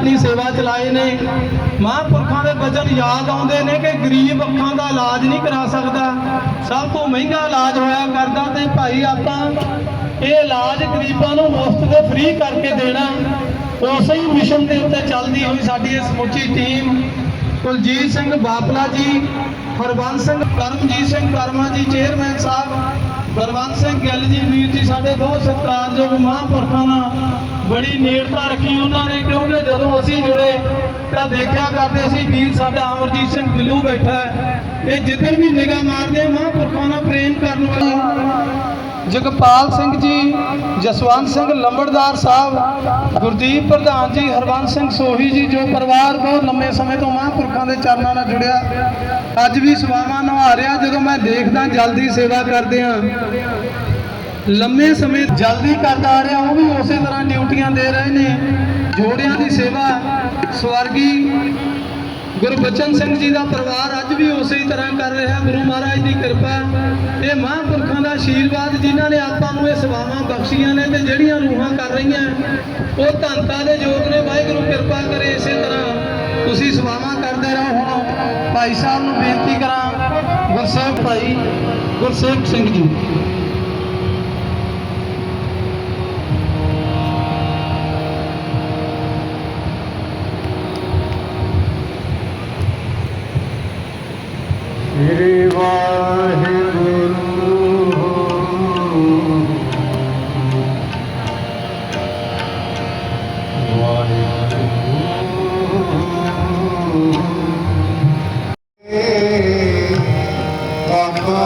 ਆਪਣੀ ਸੇਵਾ ਚਲਾਏ ਨੇ। ਮਹਾਂਪੁਰਖਾਂ ਦੇ ਬਚਨ ਯਾਦ ਆਉਂਦੇ ਨੇ ਕਿ ਗਰੀਬ ਅੱਖਾਂ ਦਾ ਇਲਾਜ ਨਹੀਂ ਕਰਾ ਸਕਦਾ। ਸਭ ਤੋਂ ਮਹਿੰਗਾ ਇਲਾਜ ਹੋਇਆ ਕਰਦਾ ਤੇ ਭਾਈ ਆਪਾਂ ਇਹ ਇਲਾਜ ਗਰੀਬਾਂ ਨੂੰ ਮੁਫਤ ਦੇ ਫ੍ਰੀ ਕਰਕੇ ਦੇਣਾ। ਉਸੇ ਹੀ ਮਿਸ਼ਨ ਦੇ ਉੱਤੇ ਚੱਲਦੀ ਹੋਈ ਸਾਡੀ ਇਹ ਸਮੁੱਚੀ ਟੀਮ ਕੁਲਜੀਤ ਸਿੰਘ ਬਾਪਲਾ ਜੀ, ਹਰਬੰਸ ਸਿੰਘ ਕਰਮਜੀਤ ਸਿੰਘ ਕਰਮਾ ਜੀ ਚੇਅਰਮੈਨ ਸਾਹਿਬ ਬਲਵੰਤ ਸਿੰਘ ਗਿੱਲ ਜੀ, ਵੀਰ ਜੀ, ਸਾਡੇ ਬਹੁਤ ਸਤਿਕਾਰਯੋਗ ਮਹਾਂਪੁਰਖਾਂ ਨਾਲ ਬੜੀ ਨੇੜਤਾ ਰੱਖੀ ਉਹਨਾਂ ਨੇ, ਕਿਉਂਕਿ ਜਦੋਂ ਅਸੀਂ ਜੁੜੇ ਤਾਂ ਦੇਖਿਆ ਕਰਦੇ ਸੀ, ਵੀਰ ਸਾਡਾ ਅਮਰਜੀਤ ਸਿੰਘ ਗਿੱਲੂ ਬੈਠਾ ਹੈ। ਇਹ ਜਿੱਧਰ ਵੀ ਨਿਗਾਹ ਮਾਰਦੇ, ਮਹਾਂਪੁਰਖਾਂ ਨਾਲ ਪ੍ਰੇਮ ਕਰਨ ਵਾਲੇ ਜਗਪਾਲ ਸਿੰਘ ਜੀ, ਜਸਵੰਤ ਸਿੰਘ ਲੰਬੜਦਾਰ ਸਾਹਿਬ, ਗੁਰਦੀਪ ਪ੍ਰਧਾਨ ਜੀ ਹਰਵੰਤ ਸਿੰਘ ਸੋਹੀ ਜੀ, ਜੋ ਪਰਿਵਾਰ ਬਹੁਤ ਲੰਮੇ ਸਮੇਂ ਤੋਂ ਮਹਾਂਪੁਰਖਾਂ ਦੇ ਚਰਨਾਂ ਨਾਲ ਜੁੜਿਆ। ਅੱਜ ਵੀ ਸਵਾਵਾਂ ਨਿਭਾ ਰਿਹਾ, ਜਦੋਂ ਮੈਂ ਦੇਖਦਾ ਜਲਦੀ ਸੇਵਾ ਕਰਦੇ ਆ ਲੰਮੇ ਸਮੇਂ ਜਲਦੀ ਕਰਦਾ ਆ ਰਿਹਾ, ਉਹ ਵੀ ਉਸੇ ਤਰ੍ਹਾਂ ਡਿਊਟੀਆਂ ਦੇ ਰਹੇ ਨੇ। ਜੋੜਿਆਂ ਦੀ ਸੇਵਾ, ਸਵਰਗੀ ਗੁਰਬਚਨ ਸਿੰਘ ਜੀ ਦਾ ਪਰਿਵਾਰ ਅੱਜ ਵੀ ਉਸੇ ਹੀ ਤਰ੍ਹਾਂ ਕਰ ਰਿਹਾ। ਗੁਰੂ ਮਹਾਰਾਜ ਦੀ ਕਿਰਪਾ, ਇਹ ਮਹਾਂਪੁਰਖਾਂ ਦਾ ਆਸ਼ੀਰਵਾਦ ਜਿਨ੍ਹਾਂ ਨੇ ਆਪਾਂ ਨੂੰ ਇਹ ਸੇਵਾਵਾਂ ਬਖਸ਼ੀਆਂ ਨੇ ਤੇ ਜਿਹੜੀਆਂ ਰੂਹਾਂ ਕਰ ਰਹੀਆਂ, ਉਹ ਧੰਤਾ ਦੇ ਯੋਗ ਨੇ। ਵਾਹਿਗੁਰੂ ਕਿਰਪਾ ਕਰੇ ਇਸੇ ਤਰ੍ਹਾਂ। ਤੁਸੀਂ ਸੇਵਾਵਾਂ ਕਰਦੇ ਰਹੋ ਹੁਣ। ਭਾਈ ਸਾਹਿਬ ਨੂੰ ਬੇਨਤੀ ਕਰਾਂ ਗੁਰਸੇਵ ਭਾਈ ਗੁਰਸੇਵ ਸਿੰਘ ਜੀ। ਸ੍ਰੀ ਵਾਹਿਗੁਰੂ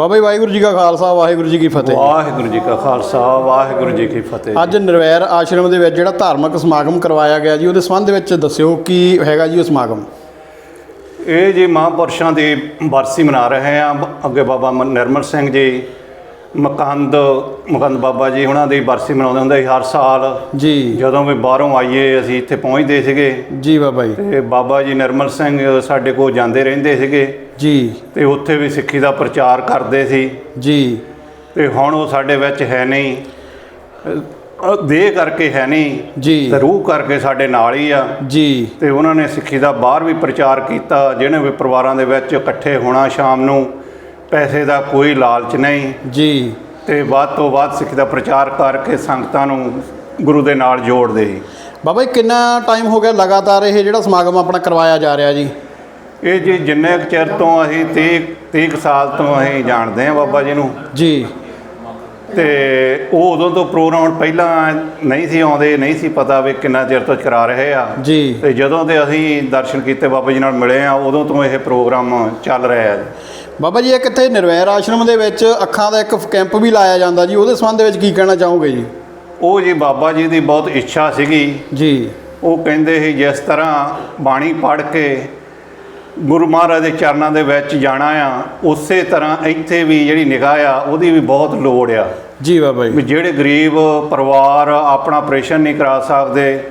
ਬਾਬਾ ਜੀ ਵਾਹਿਗੁਰੂ ਜੀ ਕਾ ਖਾਲਸਾ ਵਾਹਿਗੁਰੂ ਜੀ ਕੀ ਫਤਿਹ। ਵਾਹਿਗੁਰੂ ਜੀ ਕਾ ਖਾਲਸਾ ਵਾਹਿਗੁਰੂ ਜੀ ਕੀ ਫਤਿਹ ਅੱਜ ਨਿਰਵੈਰ ਆਸ਼ਰਮ ਦੇ ਵਿੱਚ ਜਿਹੜਾ ਧਾਰਮਿਕ ਸਮਾਗਮ ਕਰਵਾਇਆ ਗਿਆ ਜੀ ਉਹਦੇ ਸੰਬੰਧ ਵਿੱਚ ਦੱਸਿਓ ਕੀ ਹੈਗਾ ਜੀ ਉਹ ਸਮਾਗਮ? ਇਹ ਜੀ ਮਹਾਂਪੁਰਸ਼ਾਂ ਦੀ ਬਰਸੀ ਮਨਾ ਰਹੇ ਆ ਅੱਗੇ ਬਾਬਾ ਨਿਰਮਲ ਸਿੰਘ ਜੀ ਮਕੰਦ ਮਕੰਦ ਬਾਬਾ ਜੀ ਉਹਨਾਂ ਦੀ ਬਰਸੀ ਮਨਾਉਂਦੇ ਹੁੰਦੇ ਸੀ ਹਰ ਸਾਲ। ਜੀ। ਜਦੋਂ ਵੀ ਬਾਹਰੋਂ ਆਈਏ ਅਸੀਂ ਇੱਥੇ ਪਹੁੰਚਦੇ ਸੀਗੇ। ਜੀ ਬਾਬਾ ਜੀ। ਤੇ ਬਾਬਾ ਜੀ ਨਿਰਮਲ ਸਿੰਘ ਸਾਡੇ ਕੋਲ ਜਾਂਦੇ ਰਹਿੰਦੇ ਸੀਗੇ। ਜੀ। ਤੇ ਉੱਥੇ ਵੀ ਸਿੱਖੀ ਦਾ ਪ੍ਰਚਾਰ ਕਰਦੇ ਸੀ। ਜੀ। ਤੇ ਹੁਣ ਉਹ ਸਾਡੇ ਵਿੱਚ ਹੈ ਨਹੀਂ। ਦੇਹ ਕਰਕੇ ਹੈ ਨਹੀਂ। ਜੀ। ਤੇ ਰੂਹ ਕਰਕੇ ਸਾਡੇ ਨਾਲ ਹੀ ਆ। ਜੀ। ਤੇ ਉਹਨਾਂ ਨੇ ਸਿੱਖੀ ਦਾ ਬਾਹਰ ਵੀ ਪ੍ਰਚਾਰ ਕੀਤਾ ਜਿਹਨੇ ਵੀ ਪਰਿਵਾਰਾਂ ਦੇ ਵਿੱਚ ਇਕੱਠੇ ਹੋਣਾ ਸ਼ਾਮ ਨੂੰ ਪੈਸੇ ਦਾ ਕੋਈ ਲਾਲਚ ਨਹੀਂ। ਜੀ। ਤੇ ਵੱਧ ਤੋਂ ਵੱਧ ਸਿੱਖੀ ਦਾ ਪ੍ਰਚਾਰ ਕਰਕੇ ਸੰਗਤਾਂ ਨੂੰ ਗੁਰੂ ਦੇ ਨਾਲ ਜੋੜਦੇ ਬਾਬਾ ਜੀ ਕਿੰਨਾ ਟਾਈਮ ਹੋ ਗਿਆ ਲਗਾਤਾਰ ਇਹ ਜਿਹੜਾ ਸਮਾਗਮ ਆਪਣਾ ਕਰਵਾਇਆ ਜਾ ਰਿਹਾ ਜੀ? ਇਹ ਜੀ ਜਿੰਨੇ ਕੁ ਚਿਰ ਤੋਂ ਅਸੀਂ 30 30 ਕੁ ਸਾਲ ਤੋਂ ਅਸੀਂ ਜਾਣਦੇ ਹਾਂ ਬਾਬਾ ਜੀ ਨੂੰ। ਜੀ। ਤੇ ਉਹ ਉਦੋਂ ਤੋਂ ਪ੍ਰੋਗਰਾਮ ਪਹਿਲਾਂ ਨਹੀਂ ਸੀ ਆਉਂਦੇ ਨਹੀਂ ਸੀ ਪਤਾ ਵੀ ਕਿੰਨਾ ਚਿਰ ਤੋਂ ਕਰਾ ਰਹੇ ਆ। ਜੀ। ਤੇ ਜਦੋਂ ਦੇ ਅਸੀਂ ਦਰਸ਼ਨ ਕੀਤੇ ਬਾਬਾ ਜੀ ਨਾਲ ਮਿਲੇ ਆ ਉਦੋਂ ਤੋਂ ਇਹ ਪ੍ਰੋਗਰਾਮ ਚੱਲ ਰਿਹਾ ਹੈ ਬਾਬਾ ਜੀ ਇਹ ਕਿੱਥੇ ਨਿਰਵੈਰ ਆਸ਼ਰਮ ਦੇ ਵਿੱਚ ਅੱਖਾਂ ਦਾ ਇੱਕ ਕੈਂਪ ਵੀ ਲਾਇਆ ਜਾਂਦਾ ਜੀ ਉਹਦੇ ਸੰਬੰਧ ਵਿੱਚ ਕੀ ਕਹਿਣਾ ਚਾਹੋਗੇ ਜੀ? ਉਹ ਜੀ ਬਾਬਾ ਜੀ ਦੀ ਬਹੁਤ ਇੱਛਾ ਸੀਗੀ। ਜੀ। ਉਹ ਕਹਿੰਦੇ ਸੀ ਜਿਸ ਤਰ੍ਹਾਂ ਬਾਣੀ ਪੜ੍ਹ ਕੇ ਗੁਰੂ ਮਹਾਰਾਜ ਦੇ ਚਰਨਾਂ ਦੇ ਵਿੱਚ ਜਾਣਾ ਆ ਉਸੇ ਤਰ੍ਹਾਂ ਇੱਥੇ ਵੀ ਜਿਹੜੀ ਨਿਗਾਹ ਆ ਉਹਦੀ ਵੀ ਬਹੁਤ ਲੋੜ ਆ। ਜੀ ਬਾਬਾ ਵੀ ਜੀ ਜਿਹੜੇ ਗਰੀਬ ਪਰਿਵਾਰ ਆਪਣਾ ਆਪਰੇਸ਼ਨ ਨਹੀਂ ਕਰਾ ਸਕਦੇ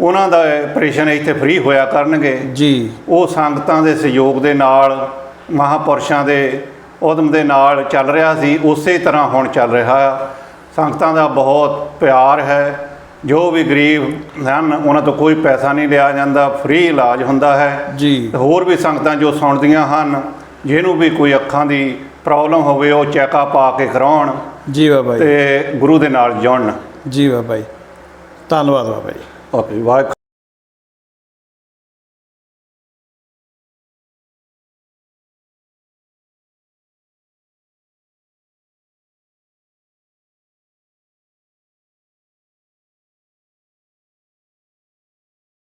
ਉਹਨਾਂ ਦਾ ਆਪਰੇਸ਼ਨ ਇੱਥੇ ਫ੍ਰੀ ਹੋਇਆ ਕਰਨਗੇ। ਜੀ। ਉਹ ਸੰਗਤਾਂ ਦੇ ਸਹਿਯੋਗ ਦੇ ਨਾਲ ਮਹਾਪੁਰਸ਼ਾਂ ਦੇ ਉਦਮ ਦੇ ਨਾਲ ਚੱਲ ਰਿਹਾ ਸੀ ਉਸੇ ਤਰ੍ਹਾਂ ਹੁਣ ਚੱਲ ਰਿਹਾ। ਆ ਸੰਗਤਾਂ ਦਾ ਬਹੁਤ ਪਿਆਰ ਹੈ। ਜੋ ਵੀ ਗਰੀਬ ਹਨ ਉਹਨਾਂ ਤੋਂ ਕੋਈ ਪੈਸਾ ਨਹੀਂ ਲਿਆ ਜਾਂਦਾ ਫ੍ਰੀ ਇਲਾਜ ਹੁੰਦਾ ਹੈ। ਜੀ। ਤੇ ਹੋਰ ਵੀ ਸੰਗਤਾਂ ਜੋ ਸੁਣਦੀਆਂ ਹਨ ਜਿਹਨੂੰ ਵੀ ਕੋਈ ਅੱਖਾਂ ਦੀ ਪ੍ਰੋਬਲਮ ਹੋਵੇ ਉਹ ਚੈੱਕਅਪ ਆ ਕੇ ਕਰਾਉਣ ਜੀ ਬਾਬਾ ਜੀ। ਤੇ ਗੁਰੂ ਦੇ ਨਾਲ ਜੁੜਨ। ਜੀ ਬਾਬਾ ਜੀ। ਧੰਨਵਾਦ ਬਾਬਾ ਜੀ। ਓਕੇ ਵਾਹਿਗੁਰੂ।